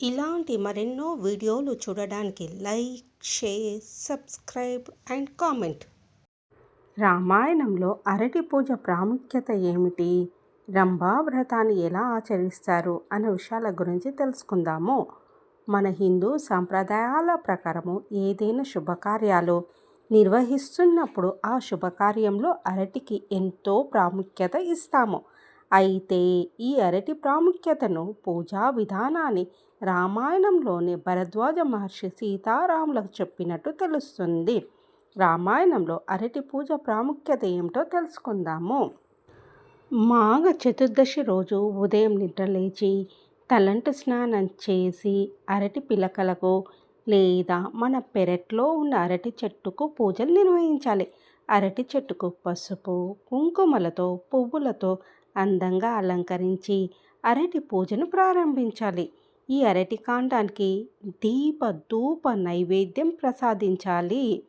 ఇలాంటి మరెన్నో వీడియోలు చూడడానికి like share subscribe and comment. రామాయణంలో అరటి పూజ ప్రాముఖ్యత ఏమిటి? రంభా వ్రతాన్ని ఎలా ఆచరిస్తారు అనే విషయాల గురించి తెలుసుకుందాము. మన హిందూ సాంప్రదాయాల ప్రకారము ఏదైనా శుభకార్యాలు నిర్వహిస్తున్నప్పుడు ఆ శుభకార్యంలో అరటికి ఎంతో ప్రాముఖ్యత ఇస్తాము. అయితే ఈ అరటి ప్రాముఖ్యతను పూజా విధానాన్ని రామాయణంలోని భరద్వాజ మహర్షి సీతారాములకు చెప్పినట్టు తెలుస్తుంది. రామాయణంలో అరటి పూజ ప్రాముఖ్యత ఏమిటో తెలుసుకుందాము. మాఘ చతుర్దశి రోజు ఉదయం నిద్రలేచి తలంటు స్నానం చేసి అరటి పిలకలకు లేదా మన పెరట్లో ఉన్న అరటి చెట్టుకు పూజలు నిర్వహించాలి. అరటి చెట్టుకు పసుపు కుంకుమలతో పువ్వులతో అందంగా అలంకరించి అరటి పూజను ప్రారంభించాలి. ఈ అరటి కాండానికి దీప ధూప నైవేద్యం ప్రసాదించాలి.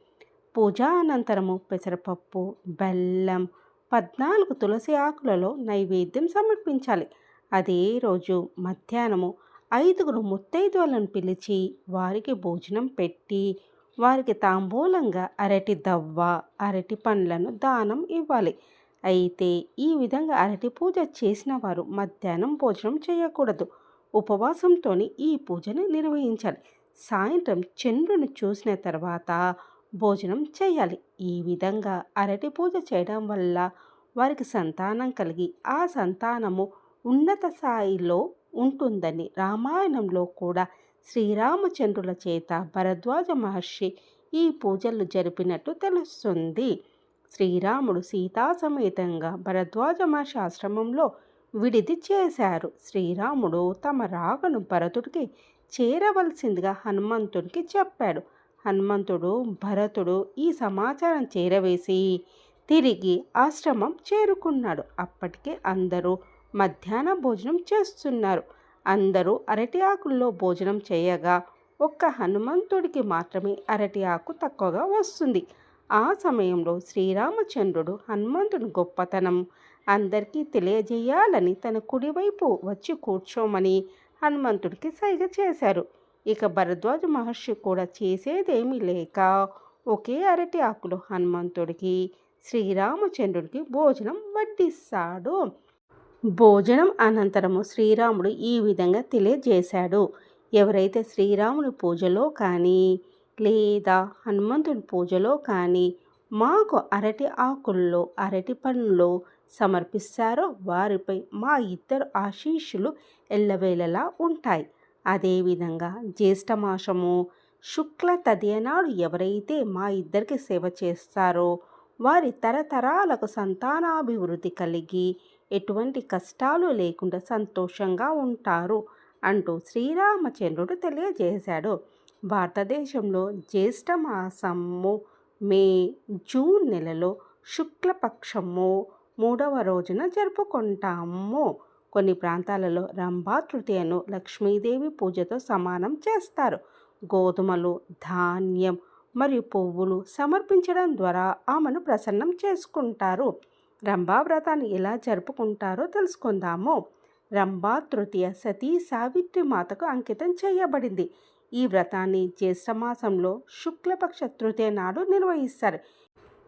పూజ అనంతరము పెసరపప్పు బెల్లం పద్నాలుగు తులసి ఆకులలో నైవేద్యం సమర్పించాలి. అదే రోజు మధ్యాహ్నము ఐదుగురు ముత్తైదువులను పిలిచి వారికి భోజనం పెట్టి వారికి తాంబూలంగా అరటి దవ్వ అరటి పండ్లను దానం ఇవ్వాలి. అయితే ఈ విధంగా అరటి పూజ చేసిన వారు మధ్యాహ్నం భోజనం చేయకూడదు. ఉపవాసంతోని ఈ పూజను నిర్వహించాలి. సాయంత్రం చంద్రుని చూసిన తర్వాత భోజనం చేయాలి. ఈ విధంగా అరటి పూజ చేయడం వల్ల వారికి సంతానం కలిగి ఆ సంతానము ఉన్నత స్థాయిలో ఉంటుందని రామాయణంలో కూడా శ్రీరామచంద్రుల చేత భరద్వాజ మహర్షి ఈ పూజలు జరిపినట్టు తెలుస్తుంది. శ్రీరాముడు సీతా సమేతంగా భరద్వాజ మహర్షి ఆశ్రమంలో విడిది చేశారు. శ్రీరాముడు తమ రాగను భరతుడికి చేరవలసిందిగా హనుమంతుడికి చెప్పాడు. హనుమంతుడు భరతుడు ఈ సమాచారం చేరవేసి తిరిగి ఆశ్రమం చేరుకున్నాడు. అప్పటికే అందరూ మధ్యాహ్న భోజనం చేస్తున్నారు. అందరూ అరటి ఆకుల్లో భోజనం చేయగా ఒక్క హనుమంతుడికి మాత్రమే అరటి ఆకు తక్కువగా వస్తుంది. ఆ సమయంలో శ్రీరామచంద్రుడు హనుమంతుని గొప్పతనం అందరికీ తెలియజేయాలని తన కుడివైపు వచ్చి కూర్చోమని హనుమంతుడికి సైగ చేశారు. ఇక భరద్వాజ మహర్షి కూడా చేసేదేమీ లేక ఒకే అరటి ఆకులు హనుమంతుడికి శ్రీరామచంద్రుడికి భోజనం వడ్డిస్తాడు. భోజనం అనంతరము శ్రీరాముడు ఈ విధంగా తెలియజేశాడు. ఎవరైతే శ్రీరాముని పూజలో కానీ లేదా హనుమంతుని పూజలో కానీ మాకు అరటి ఆకుల్లో అరటి పండ్లు సమర్పిస్తారో వారిపై మా ఇద్దరు ఆశీస్సులు ఎల్లవేళలా ఉంటాయి. అదేవిధంగా జ్యేష్ఠమాసము శుక్ల తదియనాడు ఎవరైతే మా ఇద్దరికి సేవ చేస్తారో వారి తరతరాలకు సంతానాభివృద్ధి కలిగి ఎటువంటి కష్టాలు లేకుండా సంతోషంగా ఉంటారు అంటూ శ్రీరామచంద్రుడు తెలియజేశాడు. భారతదేశంలో జ్యేష్ఠమాసము మే జూన్ నెలలో శుక్లపక్షము మూడవ రోజున జరుపుకుంటాము. కొన్ని ప్రాంతాలలో రంభా తృతీయను లక్ష్మీదేవి పూజతో సమానం చేస్తారు. గోధుమలు ధాన్యం మరియు పువ్వులు సమర్పించడం ద్వారా ఆమెను ప్రసన్నం చేసుకుంటారు. రంభా వ్రతాన్ని ఎలా జరుపుకుంటారో తెలుసుకుందాము. రంభా తృతీయ సతీ సావిత్రి మాతకు అంకితం చేయబడింది. ఈ వ్రతాన్ని జ్యేష్ఠమాసంలో శుక్లపక్ష తృతీయ నాడు నిర్వహిస్తారు.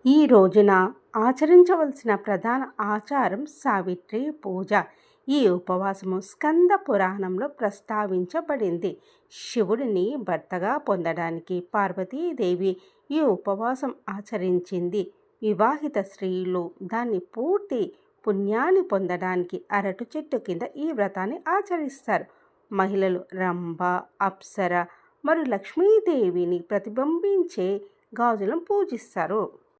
ఈ రోజున ఆచరించవలసిన ప్రధాన ఆచారం సావిత్రి పూజ. ఈ ఉపవాసము స్కంద పురాణంలో ప్రస్తావించబడింది. శివుడిని భర్తగా పొందడానికి పార్వతీదేవి ఈ ఉపవాసం ఆచరించింది. వివాహిత స్త్రీలు దాన్ని పూర్తి పుణ్యాన్ని పొందడానికి అరటి చెట్టు కింద ఈ వ్రతాన్ని ఆచరిస్తారు. మహిళలు రంభ అప్సర మరియు లక్ష్మీదేవిని ప్రతిబింబించే గాజులను పూజిస్తారు.